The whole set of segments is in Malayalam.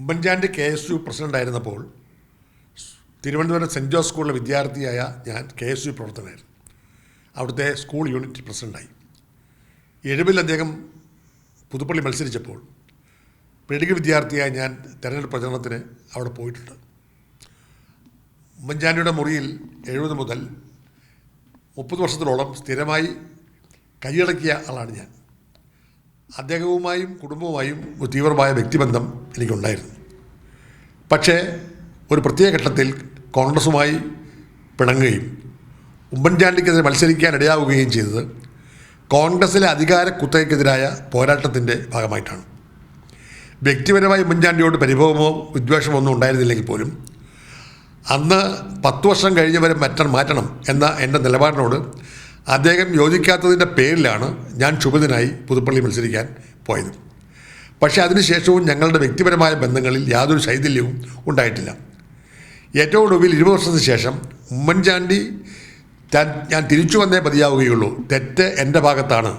ഉമ്മൻചാണ്ടി കെ എസ് യു പ്രസിഡന്റായിരുന്നപ്പോൾ തിരുവനന്തപുരം സെന്റ് ജോസ് സ്കൂളിലെ വിദ്യാർത്ഥിയായ ഞാൻ കെ എസ് യു പ്രവർത്തകനായിരുന്നു. അവിടുത്തെ സ്കൂൾ യൂണിറ്റ് പ്രസിഡന്റായി എഴുപതിൽ അദ്ദേഹം പുതുപ്പള്ളി മത്സരിച്ചപ്പോൾ പെടുകി വിദ്യാർത്ഥിയായി ഞാൻ തെരഞ്ഞെടുപ്പ് പ്രചരണത്തിന് അവിടെ പോയിട്ടുണ്ട്. ഉമ്മൻചാണ്ടിയുടെ മുറിയിൽ എഴുപത് മുതൽ മുപ്പത് വർഷത്തിലോളം സ്ഥിരമായി കൈയടക്കിയ ആളാണ് ഞാൻ. അദ്ദേഹവുമായും കുടുംബവുമായും ഒരു തീവ്രമായ വ്യക്തിബന്ധം എനിക്കുണ്ടായിരുന്നു. പക്ഷേ ഒരു പ്രത്യേക ഘട്ടത്തിൽ കോൺഗ്രസുമായി പിണങ്ങുകയും ഉമ്മൻചാണ്ടിക്കെതിരെ മത്സരിക്കാൻ ഇടയാവുകയും ചെയ്തത് കോൺഗ്രസിലെ അധികാര കുത്തകയ്ക്കെതിരായ പോരാട്ടത്തിന്റെ ഭാഗമായിട്ടാണ്. വ്യക്തിപരമായി ഉമ്മൻചാണ്ടിയോട് പരിഭവമോ വിദ്വേഷമോ ഒന്നും ഉണ്ടായിരുന്നില്ലെങ്കിൽ പോലും അന്ന് പത്ത് വർഷം കഴിഞ്ഞവരെ മറ്റം മാറ്റണം എന്ന എന്റെ നിലപാടിനോട് അദ്ദേഹം യോജിക്കാത്തതിന്റെ പേരിലാണ് ഞാൻ ശുഭദിനായി പുതുപ്പള്ളി മത്സരിക്കാൻ പോയത്. പക്ഷേ അതിനുശേഷവും ഞങ്ങളുടെ വ്യക്തിപരമായ ബന്ധങ്ങളിൽ യാതൊരു ശൈഥില്യവും ഉണ്ടായിട്ടില്ല. ഏറ്റവും ഒടുവിൽ ഇരുപത് വർഷത്തിന് ശേഷം ഉമ്മൻചാണ്ടി ഞാൻ തിരിച്ചു വന്നേ മതിയാവുകയുള്ളൂ തെറ്റ് എന്റെ ഭാഗത്താണ്.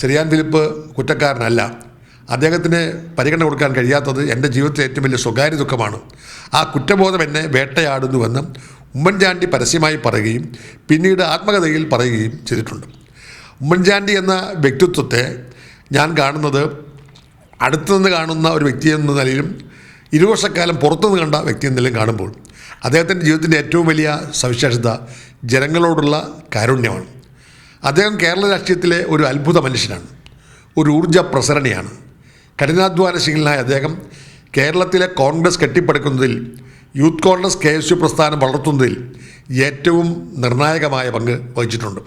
ചെറിയാൻ ഫിലിപ്പ് കുറ്റക്കാരനല്ല. അദ്ദേഹത്തിന് പരിഗണന കൊടുക്കാൻ കഴിയാത്തത് എന്റെ ജീവിതത്തിലെ ഏറ്റവും വലിയ സ്വകാര്യ ദുഃഖമാണ്. ആ കുറ്റബോധം എന്നെ വേട്ടയാടുന്നുവെന്ന് ഉമ്മൻചാണ്ടി പരസ്യമായി പറയുകയും പിന്നീട് ആത്മകഥയിൽ പറയുകയും ചെയ്തിട്ടുണ്ട്. ഉമ്മൻചാണ്ടി എന്ന വ്യക്തിത്വത്തെ ഞാൻ കാണുന്നത് അടുത്തുനിന്ന് കാണുന്ന ഒരു വ്യക്തി എന്ന നിലയിലും ഇരുവർഷക്കാലം പുറത്തുനിന്ന് കണ്ട വ്യക്തി എന്ന നിലയിലും കാണുമ്പോൾ അദ്ദേഹത്തിന്റെ ജീവിതത്തിന്റെ ഏറ്റവും വലിയ സവിശേഷത ജനങ്ങളോടുള്ള കാരുണ്യമാണ്. അദ്ദേഹം കേരള രാഷ്ട്രീയത്തിലെ ഒരു അത്ഭുത മനുഷ്യനാണ്. ഒരു ഊർജ പ്രസരണിയാണ്. കഠിനാധ്വാനശീലനായ അദ്ദേഹം കേരളത്തിലെ Congress കെട്ടിപ്പടുക്കുന്നതിൽ youth Congress K S U പ്രസ്ഥാനം വളർത്തുന്നതിൽ ഏറ്റവും നിർണായകമായ പങ്ക് വഹിച്ചിട്ടുണ്ട്.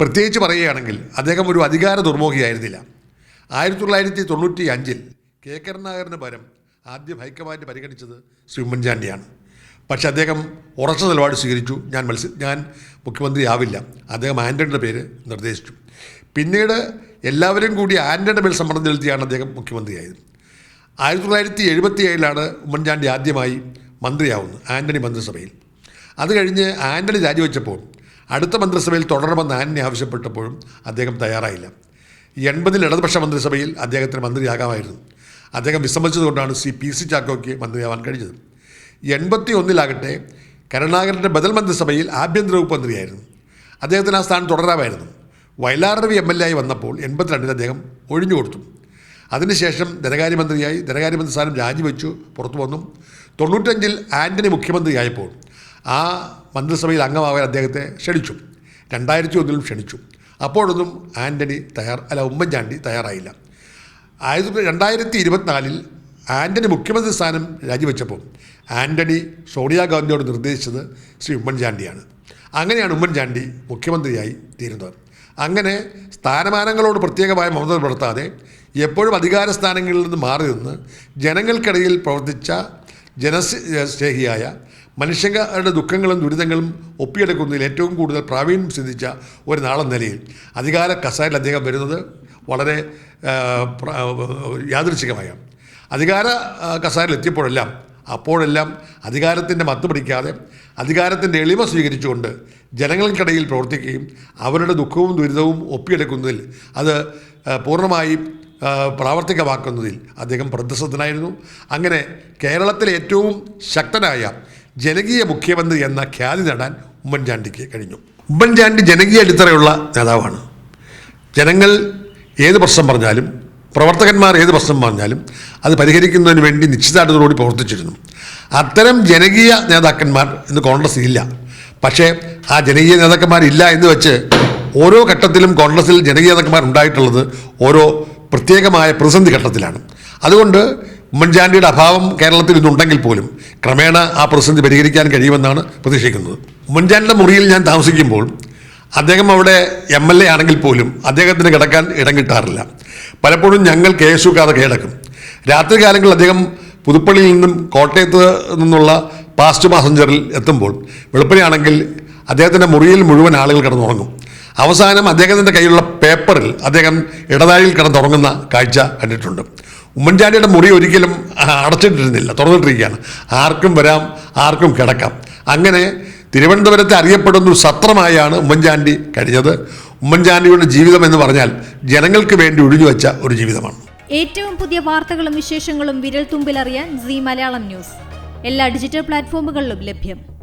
പ്രത്യേകിച്ച് പറയുകയാണെങ്കിൽ അദ്ദേഹം ഒരു അധികാര ദുർമുഖിയായിരുന്നില്ല ആയിരത്തി തൊള്ളായിരത്തി തൊണ്ണൂറ്റി അഞ്ചിൽ കെ കരുണാകരന് പകരം ആദ്യം ഹൈക്കമാൻഡ് പരിഗണിച്ചത് ശ്രീ ഉമ്മൻചാണ്ടിയാണ്. പക്ഷെ അദ്ദേഹം ഉറച്ച നിലപാട് സ്വീകരിച്ചു. ഞാൻ മത്സ ഞാൻ മുഖ്യമന്ത്രിയാവില്ല. അദ്ദേഹം ആന്റണിയുടെ പേര് നിർദ്ദേശിച്ചു. പിന്നീട് എല്ലാവരും കൂടി ആന്റണിയുടെ മേൽ സമ്മർദ്ദം ചെലുത്തിയാണ് അദ്ദേഹം മുഖ്യമന്ത്രിയായത്. ആയിരത്തി തൊള്ളായിരത്തി എഴുപത്തി ഏഴിലാണ് ഉമ്മൻചാണ്ടി ആദ്യമായി മന്ത്രിയാവുന്നത് ആന്റണി മന്ത്രിസഭയിൽ. അത് കഴിഞ്ഞ് ആന്റണി രാജിവെച്ചപ്പോൾ അടുത്ത മന്ത്രിസഭയിൽ തുടരണമെന്ന് ആന്റണി ആവശ്യപ്പെട്ടപ്പോഴും അദ്ദേഹം തയ്യാറായില്ല. എൺപതിൽ ഇടതുപക്ഷ മന്ത്രിസഭയിൽ അദ്ദേഹത്തിന് മന്ത്രിയാകാമായിരുന്നു. അദ്ദേഹം വിസമ്മതിച്ചതുകൊണ്ടാണ് സി പി സി ചാക്കോയ്ക്ക് മന്ത്രിയാവാൻ കഴിഞ്ഞത്. എൺപത്തി ഒന്നിലാകട്ടെ കരുണാകരന്റെ ബദൽ മന്ത്രിസഭയിൽ ആഭ്യന്തര വകുപ്പ് മന്ത്രിയായിരുന്നു. അദ്ദേഹത്തിന് ആ സ്ഥാനം തുടരാമായിരുന്നു. Vayalar Ravi M L A ആയി വന്നപ്പോൾ എൺപത്തിരണ്ടിൽ അദ്ദേഹം ഒഴിഞ്ഞു കൊടുത്തു അതിനുശേഷം ധനകാര്യമന്ത്രിയായി ധനകാര്യമന്ത്രി സ്ഥാനം രാജിവെച്ചു പുറത്തു വന്നു. തൊണ്ണൂറ്റഞ്ചിൽ ആന്റണി മുഖ്യമന്ത്രിയായപ്പോൾ ആ മന്ത്രിസഭയിൽ അംഗമാവാൻ അദ്ദേഹത്തെ ക്ഷണിച്ചു. രണ്ടായിരത്തി ഒന്നിലും ക്ഷണിച്ചു. അപ്പോഴൊന്നും ആന്റണി തയ്യാർ അല്ല ഉമ്മൻചാണ്ടി തയ്യാറായില്ല. ആയിരത്തി രണ്ടായിരത്തി ഇരുപത്തിനാലിൽ ആന്റണി മുഖ്യമന്ത്രി സ്ഥാനം രാജിവെച്ചപ്പോൾ ആന്റണി സോണിയാഗാന്ധിയോട് നിർദ്ദേശിച്ചത് ശ്രീ ഉമ്മൻചാണ്ടിയാണ്. അങ്ങനെയാണ് ഉമ്മൻചാണ്ടി മുഖ്യമന്ത്രിയായി തീരുന്നത്. അങ്ങനെ സ്ഥാനമാനങ്ങളോട് പ്രത്യേകമായ മമത പുലർത്താതെ എപ്പോഴും അധികാര സ്ഥാനങ്ങളിൽ നിന്ന് മാറി നിന്ന് ജനങ്ങൾക്കിടയിൽ പ്രവർത്തിച്ച ജനസ്നേഹിയായ മനുഷ്യരുടെ ദുഃഖങ്ങളും ദുരിതങ്ങളും ഒപ്പിയെടുക്കുന്നതിൽ ഏറ്റവും കൂടുതൽ പ്രാവീണ്യം സിദ്ധിച്ച ഒരു നാളെന്ന നിലയിൽ അധികാര കസേരയിൽ അദ്ദേഹം വരുന്നത് വളരെ യാദൃച്ഛികമായ അധികാര കസാരിൽ എത്തിയപ്പോഴെല്ലാം അപ്പോഴെല്ലാം അധികാരത്തിന്റെ മത്ത് പിടിക്കാതെ അധികാരത്തിന്റെ എളിമ സ്വീകരിച്ചുകൊണ്ട് ജനങ്ങൾക്കിടയിൽ പ്രവർത്തിക്കുകയും അവരുടെ ദുഃഖവും ദുരിതവും ഒപ്പിയെടുക്കുന്നതിൽ അത് പൂർണമായും പ്രാവർത്തികമാക്കുന്നതിൽ അദ്ദേഹം പ്രതിസന്ധനായിരുന്നു അങ്ങനെ കേരളത്തിലെ ഏറ്റവും ശക്തനായ ജനകീയ മുഖ്യമന്ത്രി എന്ന ഖ്യാതി നേടാൻ ഉമ്മൻചാണ്ടിക്ക് കഴിഞ്ഞു. ഉമ്മൻചാണ്ടി ജനകീയ അടിത്തറയുള്ള നേതാവാണ്. ജനങ്ങൾ ഏത് പ്രശ്നം പറഞ്ഞാലും പ്രവർത്തകന്മാർ ഏത് പ്രശ്നം പറഞ്ഞാലും അത് പരിഹരിക്കുന്നതിന് വേണ്ടി നിശ്ചിതാർത്ഥത്തോടുകൂടി പ്രവർത്തിച്ചിരുന്നു. അത്തരം ജനകീയ നേതാക്കന്മാർ ഇന്ന് കോൺഗ്രസ് ഇല്ല. പക്ഷേ ആ ജനകീയ നേതാക്കന്മാരില്ല എന്ന് വെച്ച് ഓരോ ഘട്ടത്തിലും കോൺഗ്രസിൽ ജനകീയ നേതാക്കന്മാർ ഉണ്ടായിട്ടുള്ളത് ഓരോ പ്രത്യേകമായ പ്രതിസന്ധി ഘട്ടത്തിലാണ്. അതുകൊണ്ട് ഉമ്മൻചാണ്ടിയുടെ അഭാവം കേരളത്തിൽ ഇന്നുണ്ടെങ്കിൽ പോലും ക്രമേണ ആ പ്രതിസന്ധി പരിഹരിക്കാൻ കഴിയുമെന്നാണ് പ്രതീക്ഷിക്കുന്നത്. ഉമ്മൻചാണ്ടിയുടെ മുറിയിൽ ഞാൻ താമസിക്കുമ്പോൾ അദ്ദേഹം അവിടെ എം എൽ എ ആണെങ്കിൽ പോലും അദ്ദേഹത്തിന് കിടക്കാൻ ഇടം കിട്ടാറില്ല പലപ്പോഴും ഞങ്ങൾ കെ എസ് യുക്കാതെ കിടക്കും രാത്രി കാലങ്ങളിൽ അദ്ദേഹം പുതുപ്പള്ളിയിൽ നിന്നും കോട്ടയത്ത് നിന്നുള്ള പാസ്റ്റ് പാസഞ്ചറിൽ എത്തുമ്പോൾ വെളുപ്പിനെയാണെങ്കിൽ അദ്ദേഹത്തിന്റെ മുറിയിൽ മുഴുവൻ ആളുകൾ കിടന്നുറങ്ങും. അവസാനം അദ്ദേഹത്തിന്റെ കയ്യിലുള്ള പേപ്പറിൽ അദ്ദേഹം ഇടനാഴിയിൽ കിടന്നുറങ്ങുന്ന കാഴ്ച കണ്ടിട്ടുണ്ട്. ഉമ്മൻചാണ്ടിയുടെ മുറി ഒരിക്കലും അടച്ചിട്ടിരുന്നില്ല തുറന്നിട്ടിരിക്കുകയാണ്. ആർക്കും വരാം ആർക്കും കിടക്കാം. അങ്ങനെ തിരുവനന്തപുരത്തെ അറിയപ്പെടുന്ന ഒരു സത്രമായാണ് ഉമ്മൻചാണ്ടി കഴിഞ്ഞത്. ഉമ്മൻചാണ്ടിയുടെ ജീവിതം എന്ന് പറഞ്ഞാൽ ജനങ്ങൾക്ക് വേണ്ടി ഒഴിഞ്ഞു വെച്ച ഒരു ജീവിതമാണ്. ഏറ്റവും പുതിയ വാർത്തകളും വിശേഷങ്ങളും വിരൽ തുമ്പിലറിയാൻ സി മലയാളം ന്യൂസ്. എല്ലാ ഡിജിറ്റൽ പ്ലാറ്റ്ഫോമുകളിലും ലഭ്യം.